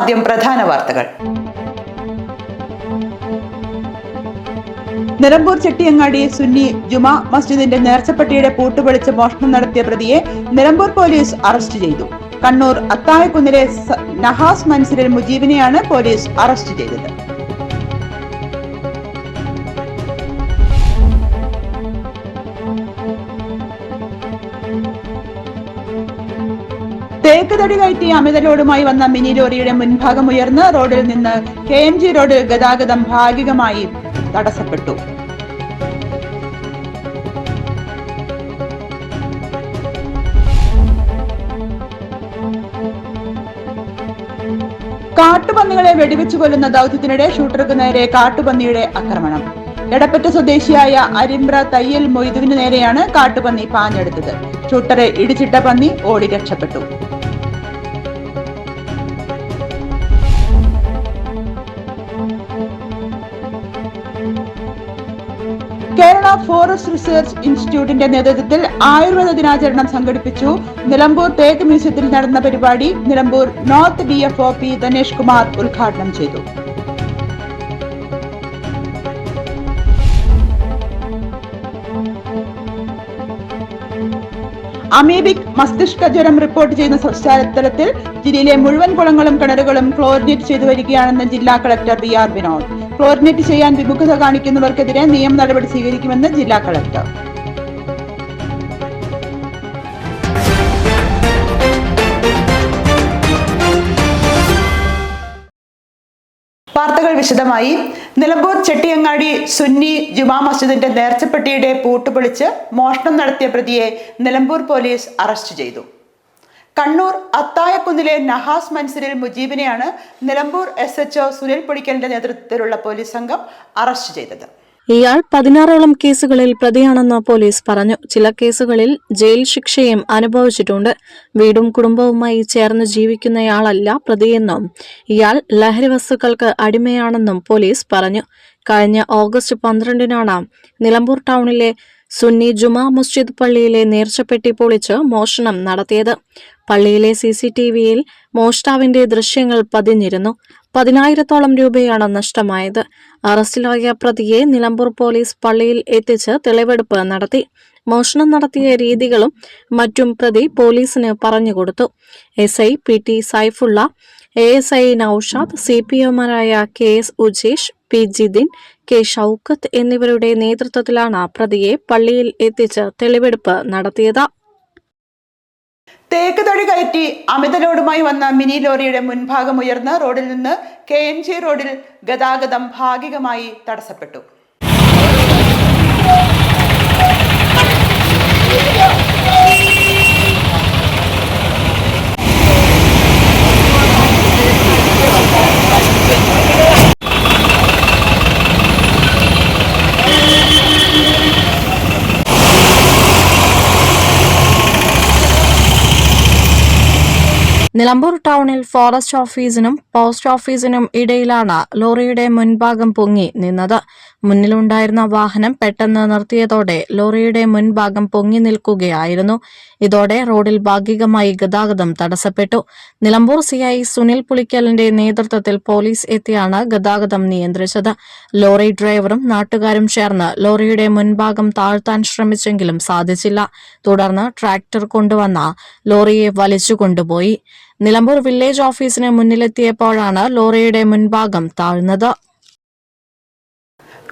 ആദ്യം പ്രധാന വാർത്തകൾ. നിലമ്പൂർ ചെട്ടിയങ്ങാടി സുന്നി ജുമാ മസ്ജിദിന്റെ നേർച്ചപ്പെട്ടിയുടെ പൂട്ടുപൊളിച്ച് മോഷണം നടത്തിയ പ്രതിയെ നിലമ്പൂർ പോലീസ് അറസ്റ്റ് ചെയ്തു. കണ്ണൂർ അത്തായക്കുന്നിലെ നഹാസ് മൻസിലിൽ മുജീബിനെയാണ് പോലീസ് അറസ്റ്റ് ചെയ്തത്. തേക്ക് തടി കയറ്റി അമിത ലോഡുമായി വന്ന മിനി ലോറിയുടെ മുൻഭാഗം ഉയർന്ന് റോഡിൽ നിന്ന് കെ എം ജി റോഡിൽ ഗതാഗതം ഭാഗികമായി തടസ്സപ്പെട്ടു. കാട്ടുപന്നികളെ വെടിവെച്ചു കൊല്ലുന്ന ദൗത്യത്തിനിടെ ഷൂട്ടർക്ക് നേരെ കാട്ടുപന്നിയുടെ ആക്രമണം. എടപ്പറ്റ സ്വദേശിയായ അരിമ്പ്ര തയ്യൽ മൊയ്തുവിന് നേരെയാണ് കാട്ടുപന്നി പാഞ്ഞെടുത്തത്. ഷൂട്ടറെ ഇടിച്ചിട്ട പന്നി ഓടി രക്ഷപ്പെട്ടു. ഫോറസ്റ്റ് റിസർച്ച് ഇൻസ്റ്റിറ്റ്യൂട്ടിന്റെ നേതൃത്വത്തിൽ ആയുർവേദ ദിനാചരണം സംഘടിപ്പിച്ചു. നിലമ്പൂർ തേക്ക് മ്യൂസിയത്തിൽ നടന്ന പരിപാടി Nilambur north D F O P Dhanesh Kumar ഉദ്ഘാടനം ചെയ്തു. അമീബിക് മസ്തിഷ്ക ജ്വരം റിപ്പോർട്ട് ചെയ്യുന്ന പശ്ചാത്തലത്തിൽ ജില്ലയിലെ മുഴുവൻ കുളങ്ങളും കിണറുകളും ക്ലോറിനേറ്റ് ചെയ്തു വരികയാണെന്ന് ജില്ലാ collector B R Vinod. Chlorinate ചെയ്യാൻ വിമുഖത കാണിക്കുന്നവർക്കെതിരെ നിയമ നടപടി സ്വീകരിക്കുമെന്ന് ജില്ലാ കളക്ടർ. വാർത്തകൾ വിശദമായി. നിലമ്പൂർ ചെട്ടിയങ്ങാടി സുന്നി ജുമാ മസ്ജിദിന്റെ നേർച്ചപ്പെട്ടിയുടെ പൂട്ടുപൊളിച്ച് മോഷണം നടത്തിയ പ്രതിയെ നിലമ്പൂർ പോലീസ് അറസ്റ്റ് ചെയ്തു. കണ്ണൂർ അത്തായക്കുന്നിലെ നഹാസ് മൻസിരിൽ മുജീബിനെയാണ് നിലമ്പൂർ എസ് എച്ച് സുനിൽ പൊടിക്കലിന്റെ നേതൃത്വത്തിലുള്ള പോലീസ് സംഘം അറസ്റ്റ് ചെയ്തത്. ഇയാൾ പതിനാറോളം കേസുകളിൽ പ്രതിയാണെന്ന് പോലീസ് പറഞ്ഞു. ചില കേസുകളിൽ ജയിൽ ശിക്ഷയും അനുഭവിച്ചിട്ടുണ്ട്. വീടും കുടുംബവുമായി ചേർന്ന് ജീവിക്കുന്നയാളല്ല പ്രതിയെന്നും ഇയാൾ ലഹരി വസ്തുക്കൾക്ക് അടിമയാണെന്നും പോലീസ് പറഞ്ഞു. കഴിഞ്ഞ ഓഗസ്റ്റ് പന്ത്രണ്ടിനാണ് നിലമ്പൂർ ടൗണിലെ സുന്നി ജുമാ മസ്ജിദ് പള്ളിയിലെ നേർച്ചപ്പെട്ടി പൊളിച്ച് മോഷണം നടത്തിയത്. പള്ളിയിലെ സി സി ടി വിയിൽ മോഷ്ടാവിന്റെ ദൃശ്യങ്ങൾ പതിഞ്ഞിരുന്നു. പതിനായിരത്തോളം രൂപയാണ് നഷ്ടമായത്. അറസ്റ്റിലായ പ്രതിയെ നിലമ്പൂർ പോലീസ് പള്ളിയിൽ എത്തിച്ച് തെളിവെടുപ്പ് നടത്തി. മോഷണം നടത്തിയ രീതികളും മറ്റും പ്രതി പോലീസിന് പറഞ്ഞുകൊടുത്തു. S I P T Saifulla A S I Naushad C P എമാരായ K S Ujesh P. Jithin K. Shoukath എന്നിവരുടെ നേതൃത്വത്തിലാണ് പ്രതിയെ പള്ളിയിൽ എത്തിച്ച് തെളിവെടുപ്പ് നടത്തിയത്. തേക്ക് തടി കയറ്റി അമിത ലോഡുമായി വന്ന മിനി ലോറിയുടെ മുൻഭാഗം ഉയർന്ന് റോഡിൽ നിന്ന് കെ. എം. ജി. റോഡിൽ ഗതാഗതം ഭാഗികമായി തടസ്സപ്പെട്ടു. നിലമ്പൂർ ടൗണിൽ ഫോറസ്റ്റ് ഓഫീസിനും പോസ്റ്റ് ഓഫീസിനും ഇടയിലാണ് ലോറിയുടെ മുൻഭാഗം പൊങ്ങി നിന്നത്. മുന്നിലുണ്ടായിരുന്ന വാഹനം പെട്ടെന്ന് നിർത്തിയതോടെ ലോറിയുടെ മുൻഭാഗം പൊങ്ങി നിൽക്കുകയായിരുന്നു. ഇതോടെ റോഡിൽ ഭാഗികമായി ഗതാഗതം തടസ്സപ്പെട്ടു. നിലമ്പൂർ സിഐ സുനിൽ പുളിക്കലിന്റെ നേതൃത്വത്തിൽ പോലീസ് എത്തിയാണ് ഗതാഗതം നിയന്ത്രിച്ചത്. ലോറി ഡ്രൈവറും നാട്ടുകാരും ചേർന്ന് ലോറിയുടെ മുൻഭാഗം താഴ്ത്താൻ ശ്രമിച്ചെങ്കിലും സാധിച്ചില്ല. തുടർന്ന് ട്രാക്ടർ കൊണ്ടുവന്ന ലോറിയെ വലിച്ചു കൊണ്ടുപോയി. നിലമ്പൂർ വില്ലേജ് ഓഫീസിന് മുന്നിലെത്തിയപ്പോഴാണ് ലോറിയുടെ മുൻഭാഗം താഴ്ന്നത്.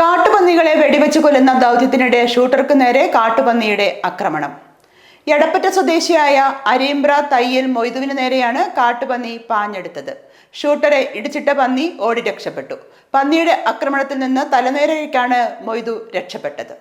കാട്ടുപന്നികളെ വെടിവെച്ച് കൊല്ലുന്ന ദൗത്യത്തിനിടെ ഷൂട്ടർക്ക് നേരെ കാട്ടുപന്നിയുടെ ആക്രമണം. എടപ്പറ്റ സ്വദേശിയായ അരീംബ്ര തയ്യൽ മൊയ്തുവിന് നേരെയാണ് കാട്ടുപന്നി പാഞ്ഞെടുത്തത്. ഷൂട്ടറെ ഇടിച്ചിട്ട പന്നി ഓടി രക്ഷപ്പെട്ടു. പന്നിയുടെ ആക്രമണത്തിൽ നിന്ന് തലനേരയ്ക്കാണ് മൊയ്തു രക്ഷപ്പെട്ടത്.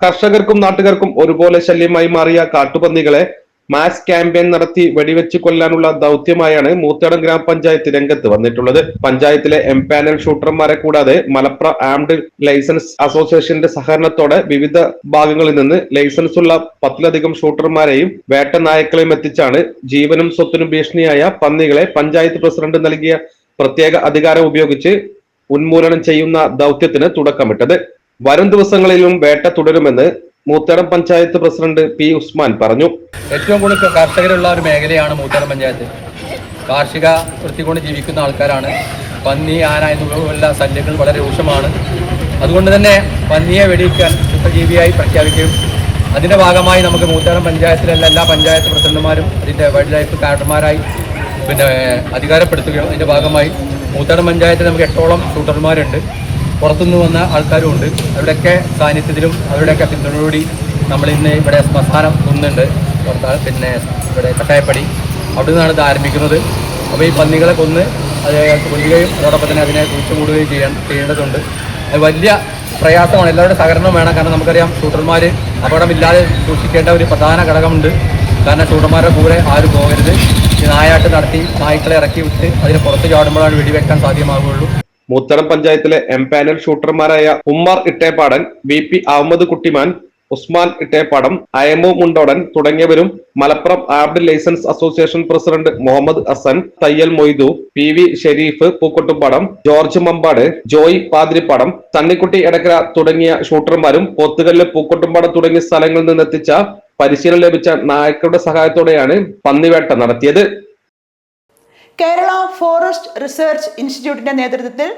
കർഷകർക്കും നാട്ടുകാർക്കും ഒരുപോലെ ശല്യമായി മാറിയ കാട്ടുപന്നികളെ മാസ് ക്യാമ്പയിൻ നടത്തി വെടിവെച്ച് കൊല്ലാനുള്ള ദൗത്യമായാണ് മൂത്തേടം ഗ്രാമപഞ്ചായത്ത് രംഗത്ത് വന്നിട്ടുള്ളത്. പഞ്ചായത്തിലെ എം പാനൽ ഷൂട്ടർമാരെ കൂടാതെ മലപ്ര ആംഡ് ലൈസൻസ് അസോസിയേഷന്റെ സഹകരണത്തോടെ വിവിധ ഭാഗങ്ങളിൽ നിന്ന് ലൈസൻസ് ഉള്ള പത്തിലധികം ഷൂട്ടർമാരെയും വേട്ട എത്തിച്ചാണ് ജീവനും സ്വത്തിനും ഭീഷണിയായ പന്നികളെ പഞ്ചായത്ത് പ്രസിഡന്റ് നൽകിയ പ്രത്യേക അധികാരം ഉപയോഗിച്ച് ഉന്മൂലനം ചെയ്യുന്ന ദൗത്യത്തിന് തുടക്കമിട്ടത്. വരും ദിവസങ്ങളിലും വേട്ട തുടരുമെന്ന് മൂത്തേടം പഞ്ചായത്ത് പ്രസിഡന്റ് പി ഉസ്മാൻ പറഞ്ഞു. ഏറ്റവും കൂടുതൽ കർഷകരുള്ള ഒരു മേഖലയാണ് മൂത്തടം പഞ്ചായത്ത്. കാർഷിക വൃത്തി കൊണ്ട് ജീവിക്കുന്ന ആൾക്കാരാണ്. പന്നി ആന എന്നിവയുള്ള ശല്യങ്ങൾ വളരെ രൂക്ഷമാണ്. അതുകൊണ്ട് തന്നെ പന്നിയെ വെടിയിക്കാൻ ശുദ്ധജീവിയായി പ്രഖ്യാപിക്കും അതിന്റെ ഭാഗമായി നമുക്ക് മൂത്തടം പഞ്ചായത്തിലുള്ള എല്ലാ പഞ്ചായത്ത് പ്രസിഡന്റുമാരും അതിന്റെ വൈൽഡ് ലൈഫ് കാർഡർമാരായി പിന്നെ അധികാരപ്പെടുത്തുകയും അതിന്റെ ഭാഗമായി മൂത്തടം പഞ്ചായത്തിൽ നമുക്ക് എട്ടോളം ഷൂട്ടർമാരുണ്ട്. പുറത്തുനിന്ന് വന്ന ആൾക്കാരും ഉണ്ട് അവരുടെയൊക്കെ സാന്നിധ്യത്തിലും അവരുടെയൊക്കെ പിന്തുണയോടി നമ്മൾ ഇന്ന് ഇവിടെ ശ്മശാനം ഒന്നുണ്ട് പിന്നെ ഇവിടെ കട്ടായപ്പടി അവിടെ നിന്നാണ് ഇത് ആരംഭിക്കുന്നത്. അപ്പോൾ ഈ പന്നികളെ കൊന്ന് അത് കൊല്ലുകയും അതോടൊപ്പം തന്നെ അതിനെ കുറിച്ചു കൂടുകയും ചെയ്യാൻ ചെയ്യേണ്ടതുണ്ട്. അത് വലിയ പ്രയാസമാണ്. എല്ലാവരുടെ സഹകരണം വേണം. കാരണം നമുക്കറിയാം ഷൂട്ടർമാർ അപകടമില്ലാതെ സൂക്ഷിക്കേണ്ട ഒരു പ്രധാന ഘടകമുണ്ട്. കാരണം ഷൂട്ടർമാരുടെ കൂടെ ആരും പോകരുത്. നായാട്ട് നടത്തി നായ്ക്കളെ ഇറക്കി വിട്ട് അതിന് പുറത്ത് ചാടുമ്പോഴാണ് വെടിവെക്കാൻ സാധ്യമാകുകയുള്ളൂ മൂത്തടം പഞ്ചായത്തിലെ എം പാനൽ ഷൂട്ടർമാരായ ഉമ്മർ ഇട്ടേപ്പാടൻ വി പി അഹമ്മദ് കുട്ടിമാൻ ഉസ്മാൻ ഇട്ടേപ്പാടം അയമു മുണ്ടോടൻ തുടങ്ങിയവരും Malappuram armed licence association president Muhammad Hasan Thayyil Moidu P V Sharif Pookottumpadam George Mambad Joy Pathirippadam Thannikutty Edakkara തുടങ്ങിയ ഷൂട്ടർമാരും പോത്തുകല്ല് പൂക്കൊട്ടുംപാടം തുടങ്ങിയ സ്ഥലങ്ങളിൽ നിന്നെത്തിച്ച പരിശീലനം ലഭിച്ച നായക്കളുടെ സഹായത്തോടെയാണ് പന്നിവേട്ട നടത്തിയത്. കേരള ഫോറസ്റ്റ് റിസർച്ച് ഇൻസ്റ്റിറ്റ്യൂട്ടിന്റെ നേതൃത്വത്തിൽ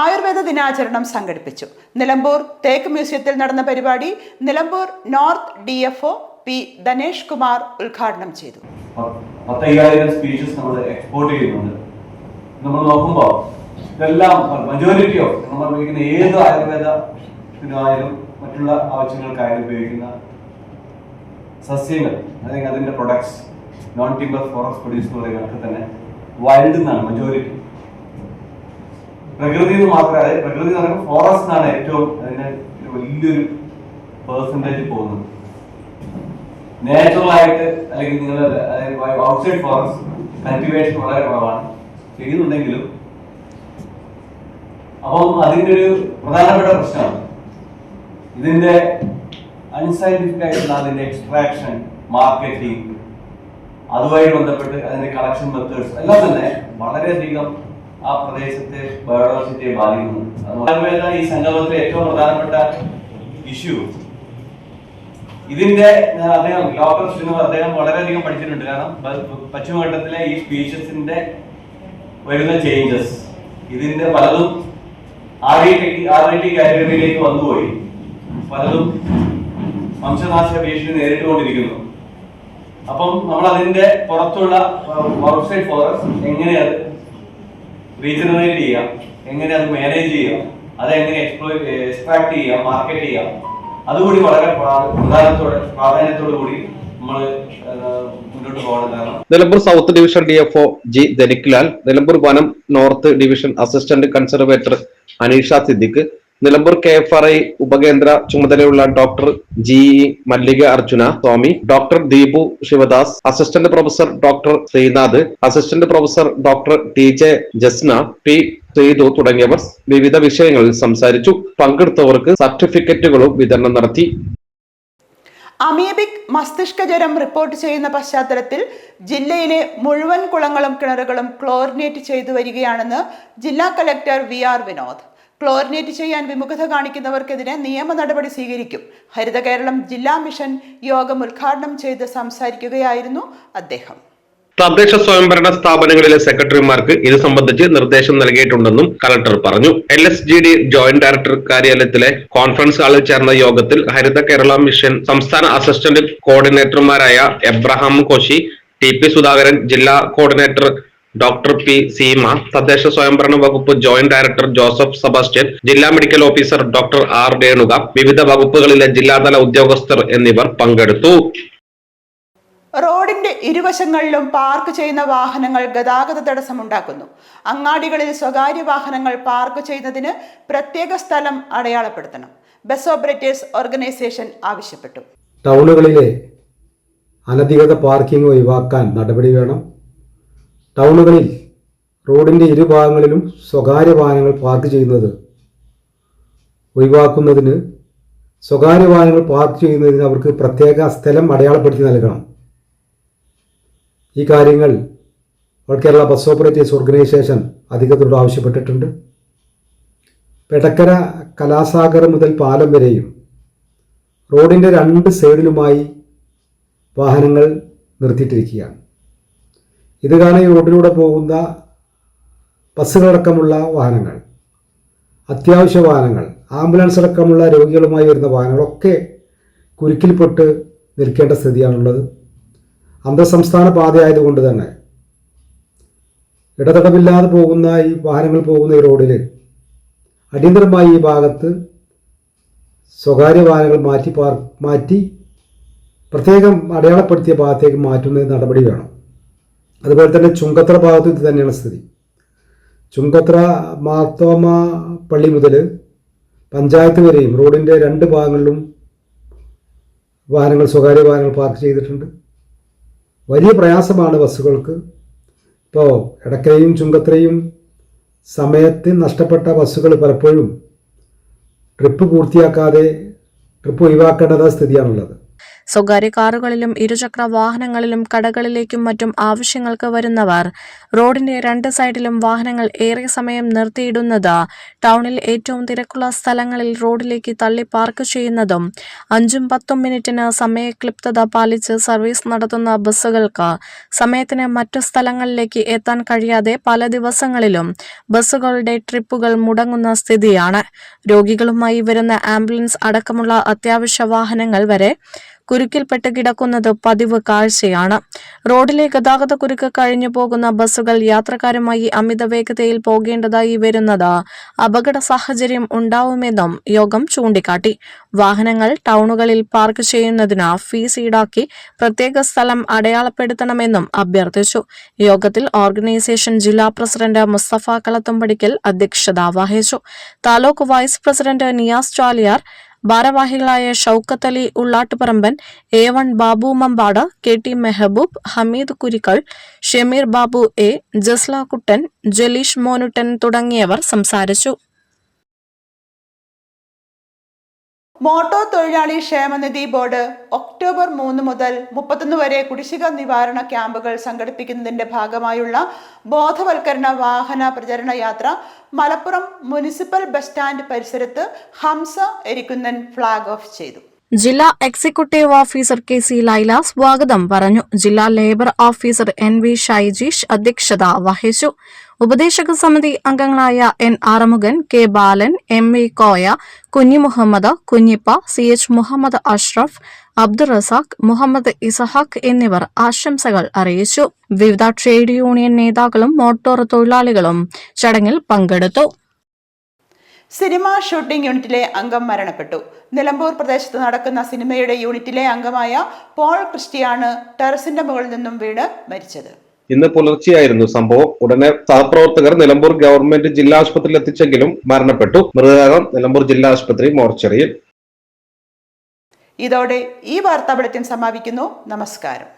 ആയുർവേദ ദിനാചരണം സംഘടിപ്പിച്ചു. നിലമ്പൂർ തേക്ക് മ്യൂസിയത്തിൽ നടന്ന പരിപാടി Nilambur north D F O P Dhanesh Kumar ഉദ്ഘാടനം ചെയ്തു. പത്തയ്യായിരം സ്പീഷീസ് നമ്മൾ എക്സ്പോർട്ട് ചെയ്യുന്നുണ്ട്. നമ്മൾ നോക്കുമ്പോൾ ഇതെല്ലാം മജോറിറ്റി ഓഫ് നമ്മൾ ഉപയോഗിക്കുന്ന ഏത് ആയുർവേദത്തിനായാലും മറ്റുള്ള ആവശ്യങ്ങൾക്കായാലും ഉപയോഗിക്കുന്ന സസ്യങ്ങൾ അല്ലെങ്കിൽ അതിന്റെ products non timber forest produce പറയുന്നതൊക്കെ തന്നെ വൈൽഡ് എന്നാണ് മെജോറിറ്റി പ്രകൃതി എന്ന് മാത്രമേ പ്രകൃതി എന്ന് പറയുമ്പോൾ ഫോറസ്റ്റ് ആണ് ഏറ്റവും അതിന്റെ വലിയൊരു പേഴ്സന്റേജ് പോകുന്നത്. നാച്ചുറൽ ആയിട്ട് അല്ലെങ്കിൽ നിങ്ങൾ ഔട്ട്സൈഡ് ഫോറസ്റ്റ് കൾട്ടിവേഷൻ വളരെ കുറവാണ്. ചെയ്യുന്നുണ്ടെങ്കിലും അപ്പം അതിന്റെ ഒരു പ്രധാനപ്പെട്ട പ്രശ്നമാണ്. ഇതിന്റെ അൺസൈന്റിഫിക് ആയിട്ടുള്ള അതിന്റെ എക്സ്ട്രാക്ഷൻ മാർക്കറ്റിംഗ് അതുമായി ബന്ധപ്പെട്ട് അതിന്റെ കളക്ഷൻ മെത്തേഡ്സ് എല്ലാം തന്നെ വളരെയധികം ആ പ്രദേശത്തെ ബയോഡൈവേഴ്സിറ്റിയെ ബാധിക്കുന്നു. ഈ സംഗമത്തിലെ ഏറ്റവും പ്രധാനപ്പെട്ട ഇഷ്യൂ ഇതിന്റെ അദ്ദേഹം ലോക്കൽ സിനിമ അദ്ദേഹം വളരെയധികം പഠിച്ചിട്ടുണ്ട്. കാരണം പശ്ചിമഘട്ടത്തിലെ ഈ സ്പീഷ്യസിന്റെ വരുന്ന ചേഞ്ചസ് ഇതിന്റെ പലതും R I T R I T കാറ്റഗറിയിലേക്ക് വന്നുപോയി. പലതും വംശനാശ ഭീഷണി നേരിട്ടുകൊണ്ടിരിക്കുന്നു. അപ്പം നമ്മൾ അതിന്റെ പുറത്തുള്ള ഔട്ട്സൈഡ് ഫോറസ്റ്റ് എങ്ങനെ അത് റീജനറേറ്റ് ചെയ്യാം? എങ്ങനെ അത് മാനേജ് ചെയ്യാം? അതെങ്ങനെ എക്സ്പ്ലോ എക്സ്ട്രാക്ട് ചെയ്യാം? മാർക്കറ്റ് ചെയ്യാം? അതുകൂടി വളരെ പ്രാ- പ്രധാനത്തോടെ പ്രാധാന്യത്തോടു കൂടി Nilambur south division D F O G Dhaniklal Nilambur വനം north division assistant conservator Aneesha Siddique Nilambur K F R I ഉപകേന്ദ്ര ചുമതലയുള്ള doctor G E Mallika Arjuna Swamy doctor Deepu Sivadas assistant professor doctor Sreenath assistant professor doctor T J Jasna P Sreethu തുടങ്ങിയവർ വിവിധ വിഷയങ്ങളിൽ സംസാരിച്ചു. പങ്കെടുത്തവർക്ക് സർട്ടിഫിക്കറ്റുകളും വിതരണം നടത്തി. Amoebic മസ്തിഷ്ക ജ്വരം റിപ്പോർട്ട് ചെയ്യുന്ന പശ്ചാത്തലത്തിൽ ജില്ലയിലെ മുഴുവൻ കുളങ്ങളും കിണറുകളും ക്ലോറിനേറ്റ് ചെയ്തു വരികയാണെന്ന് ജില്ലാ collector V R Vinod. Chlorinate ചെയ്യാൻ വിമുഖത കാണിക്കുന്നവർക്കെതിരെ നിയമ നടപടി സ്വീകരിക്കും. ഹരിത കേരളം ജില്ലാ മിഷൻ യോഗം ഉദ്ഘാടനം ചെയ്ത് സംസാരിക്കുകയായിരുന്നു അദ്ദേഹം. തദ്ദേശ സ്വയംഭരണ സ്ഥാപനങ്ങളിലെ സെക്രട്ടറിമാർക്ക് ഇത് സംബന്ധിച്ച് നിർദ്ദേശം നൽകിയിട്ടുണ്ടെന്നും കലക്ടർ പറഞ്ഞു. L S G D joint director കാര്യാലയത്തിലെ conference ഹാളിൽ ചേർന്ന യോഗത്തിൽ ഹരിത കേരള മിഷൻ സംസ്ഥാന അസിസ്റ്റന്റ് കോർഡിനേറ്റർമാരായ Abraham Koshy T P Sudhakaran ജില്ലാ കോർഡിനേറ്റർ ഡോക്ടർ പി സീമ തദ്ദേശ സ്വയംഭരണ വകുപ്പ് ജോയിന്റ് ഡയറക്ടർ ജോസഫ് സെബാസ്റ്റ്യൻ ജില്ലാ medical officer doctor R Renuka വിവിധ വകുപ്പുകളിലെ ജില്ലാതല ഉദ്യോഗസ്ഥർ എന്നിവർ പങ്കെടുത്തു. റോഡിന്റെ ഇരുവശങ്ങളിലും പാർക്ക് ചെയ്യുന്ന വാഹനങ്ങൾ ഗതാഗത തടസ്സമുണ്ടാക്കുന്നു അങ്ങാടികളിൽ സ്വകാര്യ വാഹനങ്ങൾ പാർക്ക് ചെയ്യുന്നതിന് പ്രത്യേക സ്ഥലം അടയാളപ്പെടുത്തണം. ബസ് ഓപ്പറേറ്റേഴ്സ് ഓർഗനൈസേഷൻ ആവശ്യപ്പെട്ടു. ടൗണുകളിലെ അനധികൃത പാർക്കിംഗ് ഒഴിവാക്കാൻ നടപടി വേണം. ടൗണുകളിൽ റോഡിന്റെ ഇരുഭാഗങ്ങളിലും സ്വകാര്യ വാഹനങ്ങൾ പാർക്ക് ചെയ്യുന്നത് ഒഴിവാക്കുന്നതിന് സ്വകാര്യ വാഹനങ്ങൾ പാർക്ക് ചെയ്യുന്നതിന് അവർക്ക് പ്രത്യേക സ്ഥലം അടയാളപ്പെടുത്തി നൽകണം. ഈ കാര്യങ്ങൾ all Kerala bus operators organisation അധികൃതരോട് ആവശ്യപ്പെട്ടിട്ടുണ്ട്. പെടക്കര കലാസാഗർ മുതൽ പാലം വരെയും റോഡിന്റെ രണ്ട് സൈഡിലുമായി വാഹനങ്ങൾ നിർത്തിയിട്ടിരിക്കുകയാണ്. ഇത് കാണാൻ റോഡിലൂടെ പോകുന്ന ബസ്സുകളടക്കമുള്ള വാഹനങ്ങൾ അത്യാവശ്യ വാഹനങ്ങൾ ആംബുലൻസ് അടക്കമുള്ള രോഗികളുമായി വരുന്ന വാഹനങ്ങളൊക്കെ കുരുക്കിൽപ്പെട്ട് നിൽക്കേണ്ട സ്ഥിതിയാണുള്ളത്. അന്തർസംസ്ഥാന പാതയായതുകൊണ്ട് തന്നെ ഇടതടവില്ലാതെ പോകുന്ന ഈ വാഹനങ്ങൾ പോകുന്ന ഈ റോഡിൽ അടിയന്തരമായി ഈ ഭാഗത്ത് സ്വകാര്യ വാഹനങ്ങൾ മാറ്റി പാർ മാറ്റി പ്രത്യേകം അടയാളപ്പെടുത്തിയ ഭാഗത്തേക്ക് മാറ്റുന്നതിന് നടപടി വേണം. അതുപോലെ തന്നെ ചുങ്കത്ര ഭാഗത്ത് ഇത് തന്നെയാണ് സ്ഥിതി. ചുങ്കത്ര മാർത്തോമ പള്ളി മുതൽ പഞ്ചായത്ത് വരെയും റോഡിന്റെ രണ്ട് ഭാഗങ്ങളിലും വാഹനങ്ങൾ സ്വകാര്യ വാഹനങ്ങൾ പാർക്ക് ചെയ്തിട്ടുണ്ട്. വലിയ പ്രയാസമാണ് ബസ്സുകൾക്ക്. ഇപ്പോൾ ഇടക്കരയും ചുങ്കത്രയും സമയത്ത് നഷ്ടപ്പെട്ട ബസ്സുകൾ പലപ്പോഴും ട്രിപ്പ് പൂർത്തിയാക്കാതെ ട്രിപ്പ് ഒഴിവാക്കേണ്ടത സ്ഥിതിയാണുള്ളത്. സ്വകാര്യ കാറുകളിലും ഇരുചക്ര വാഹനങ്ങളിലും കടകളിലേക്കും മറ്റും ആവശ്യങ്ങൾക്ക് വരുന്നവർ റോഡിന്റെ രണ്ട് സൈഡിലും വാഹനങ്ങൾ ഏറെ സമയം നിർത്തിയിടുന്നത്. ടൗണിൽ ഏറ്റവും തിരക്കുള്ള സ്ഥലങ്ങളിൽ റോഡിലേക്ക് തള്ളി പാർക്ക് ചെയ്യുന്നതും അഞ്ചും പത്തും മിനിറ്റിന് സമയക്ലിപ്തത പാലിച്ച് സർവീസ് നടത്തുന്ന ബസ്സുകൾക്ക് സമയത്തിന് മറ്റു സ്ഥലങ്ങളിലേക്ക് എത്താൻ കഴിയാതെ പല ദിവസങ്ങളിലും ബസ്സുകളുടെ ട്രിപ്പുകൾ മുടങ്ങുന്ന സ്ഥിതിയാണ്. രോഗികളുമായി വരുന്ന ആംബുലൻസ് അടക്കമുള്ള അത്യാവശ്യ വാഹനങ്ങൾ വരെ കുരുക്കിൽപ്പെട്ട് കിടക്കുന്നത് പതിവ് കാഴ്ചയാണ്. റോഡിലെ ഗതാഗത കുരുക്ക് കഴിഞ്ഞു പോകുന്ന ബസ്സുകൾ യാത്രക്കാരുമായി അമിത വേഗതയിൽ പോകേണ്ടതായി വരുന്നത് അപകട സാഹചര്യം ഉണ്ടാവുമെന്നും യോഗം ചൂണ്ടിക്കാട്ടി. വാഹനങ്ങൾ ടൗണുകളിൽ പാർക്ക് ചെയ്യുന്നതിന് ഫീസ് ഈടാക്കി പ്രത്യേക സ്ഥലം അടയാളപ്പെടുത്തണമെന്നും അഭ്യർത്ഥിച്ചു. യോഗത്തിൽ ഓർഗനൈസേഷൻ ജില്ലാ പ്രസിഡന്റ് മുസ്തഫ കളത്തുംപടിക്കൽ അധ്യക്ഷത വഹിച്ചു. താലൂക്ക് വൈസ് പ്രസിഡന്റ് നിയാസ് ചാലിയാർ ഭാരവാഹികളായ Shoukath Ali Ullattuparamban A one Babu Mambad K T Mehaboob Hameed Kurikkal Shameer Babu A Jasla Kuttan Jaleesh Monuttan തുടങ്ങിയവർ സംസാരിച്ചു. മോട്ടോർ തൊഴിലാളി ക്ഷേമനിധി ബോർഡ് ഒക്ടോബർ മൂന്ന് മുതൽ മുപ്പത്തൊന്ന് വരെ കുടിശ്ശിക നിവാരണ ക്യാമ്പുകൾ സംഘടിപ്പിക്കുന്നതിന്റെ ഭാഗമായുള്ള ബോധവൽക്കരണ വാഹന പ്രചരണ യാത്ര മലപ്പുറം മുനിസിപ്പൽ ബസ് സ്റ്റാൻഡ് പരിസരത്ത് ഹംസ എരിക്കുന്നൻ ഫ്ളാഗ് ഓഫ് ചെയ്തു. ജില്ലാ executive officer K C Laila സ്വാഗതം പറഞ്ഞു. ജില്ലാ labour officer N V Shyjeesh അധ്യക്ഷത വഹിച്ചു. ഉപദേശക സമിതി അംഗങ്ങളായ N Arumukhan K Balan M V Koya Kunhi Muhammad Kunhippa C H Muhammad Ashraf Abdul Razak Muhammad Ishaq എന്നിവർ ആശംസകൾ അറിയിച്ചു. വിവിധ ട്രേഡ് യൂണിയൻ നേതാക്കളും മോട്ടോർ തൊഴിലാളികളും ചടങ്ങിൽ പങ്കെടുത്തു. സിനിമ ഷൂട്ടിംഗ് യൂണിറ്റിലെ അംഗം മരണപ്പെട്ടു. നിലമ്പൂർ പ്രദേശത്ത് നടക്കുന്ന സിനിമയുടെ യൂണിറ്റിലെ അംഗമായ പോൾ ക്രിസ്റ്റിയാണ് ടെറസിന്റെ മുകളിൽ നിന്നും വീണ് മരിച്ചത്. ഇന്ന് പുലർച്ചെയായിരുന്നു സംഭവം. ഉടനെ സഹപ്രവർത്തകർ നിലമ്പൂർ ഗവൺമെന്റ് ജില്ലാ ആശുപത്രിയിൽ എത്തിച്ചെങ്കിലും മരണപ്പെട്ടു. മൃതദേഹം നിലമ്പൂർ ജില്ലാ ആശുപത്രി മോർച്ചറിയിൽ. ഇതോടെ ഈ വാർത്താ ബുള്ളറ്റിൻ സമാപിക്കുന്നു. നമസ്കാരം.